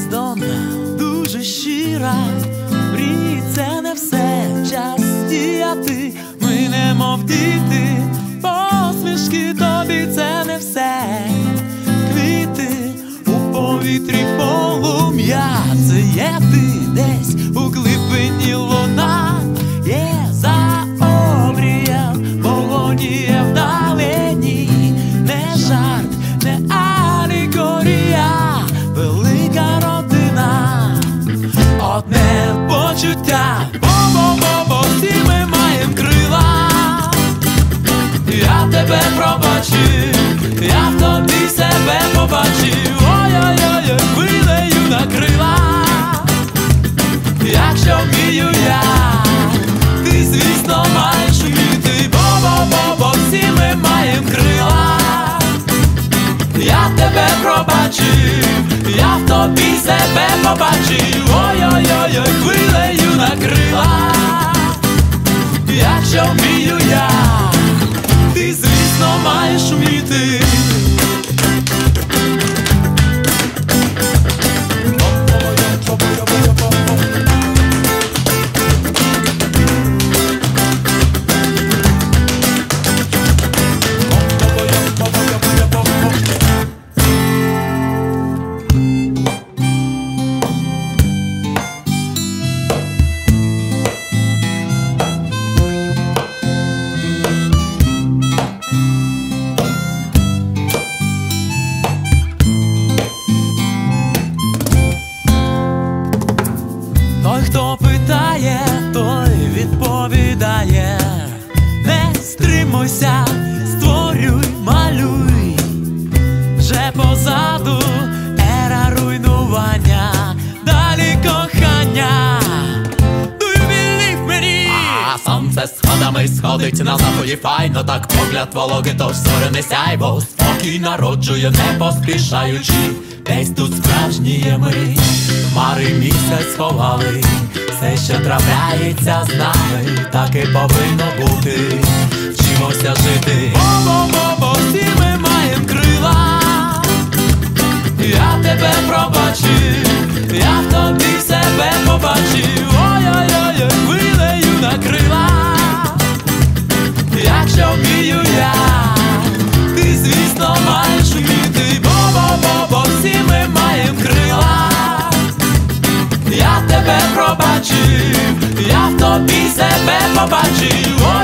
бездомна, дуже щира, Мрії – це не все час діяти, ми не мов діти, посмішки тобі це не все, квіти у повітрі полум'я, це є ти десь. Пробачив, я в тобі себе побачив, ой-ой-ой, хвилею на відповідає. Не стримуйся, створюй, малюй. Вже позаду ера руйнування, далі кохання. Do you believe мені? А сонце сходами сходить на заході файно, так погляд вологи, тож зоряне сяйво Спокій народжує, не поспішаючи, десь тут справжніє ми Хмари місяць сховали, все що трапляється з нами, так і повинно бути, вчимося жити. Бо-бо-бо, всі ми маємо крила. Я тебе пробачив, я в тобі пробачив, я в тобі